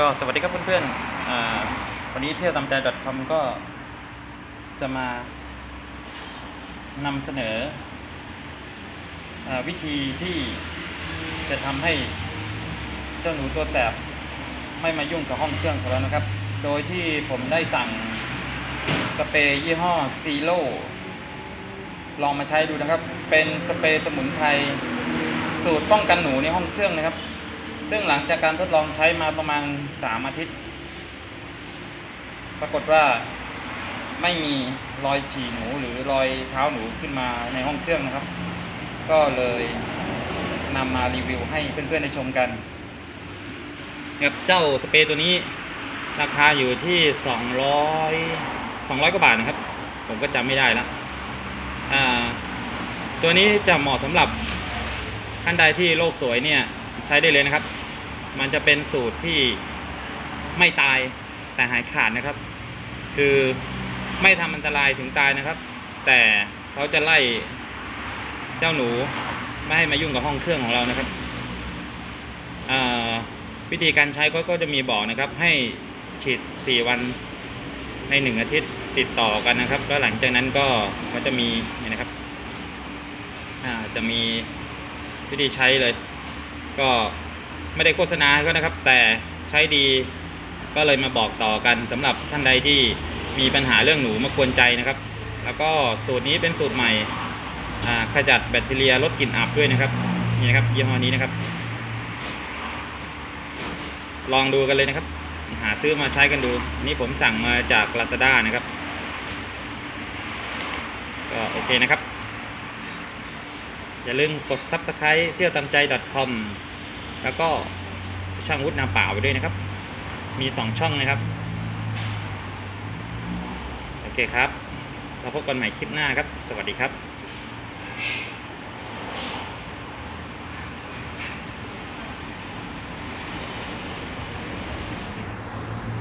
ก็สวัสดีครับเพื่อนๆวันนี้เที่ยวตามใจ .com ก็จะมานำเสนออวิธีที่จะทำให้เจ้าหนูตัวแสบไม่มายุ่งกับห้องเครื่องของเรานะครับ โดยที่ผมได้สั่งสเปรย์ยี่ห้อซีโร่ลองมาใช้ดูนะครับ เป็นสเปรย์สมุนไพรสูตรป้องกันหนูในห้องเครื่องนะครับ ซึ่งหลังจากการทดลองใช้มาประมาณ 3 อาทิตย์ ปรากฏว่าไม่มีรอยฉี่หนูหรือรอยเท้าหนูขึ้นมาในห้องเครื่องนะครับ ก็เลยนำมารีวิวให้เพื่อนๆได้ชมกันครับเจ้าสเปรย์ตัวนี้ ราคาอยู่ที่ 200 200กว่าบาทนะครับ ผมก็จำไม่ได้แล้วตัวนี้จะเหมาะสำหรับท่านใดที่โลกสวยเนี่ย ใช้ได้เลยนะครับ มันจะเป็นสูตรที่ไม่ตายแต่หายขาดนะครับ คือไม่ทำอันตรายถึงตายนะครับ แต่เขาจะไล่เจ้าหนูไม่ให้มายุ่งกับห้องเครื่องของเรานะครับวิธีการใช้ก็จะมีบอกนะครับ ให้ฉีด 4 วันใน 1 อาทิตย์ติดต่อกันนะครับ แล้วหลังจากนั้นก็มันจะมีนี่นะครับจะมีวิธีใช้เลย ก็ไม่ได้โฆษณาให้เขานะครับ แต่ใช้ดีก็เลยมาบอกต่อกันสำหรับท่านใดที่มีปัญหาเรื่องหนูมากวนใจนะครับ แล้วก็สูตรนี้เป็นสูตรใหม่ขจัดแบคทีเรียลดกลิ่นอับด้วยนะครับนี่นะครับยี่ห้อนี้นะครับ ลองดูกันเลยนะครับ หาซื้อมาใช้กันดูนนี่ผมสั่งมาจาก Lazada นะครับ ก็โอเคนะครับ อย่าลืมกด subscribe เที่ยวตามใจ .com แล้วก็ช่างวุฒินาป่าไปด้วยนะครับ มี2ช่องนะครับ โอเคครับ เราพบกันใหม่คลิปหน้าครับ สวัสดีครับ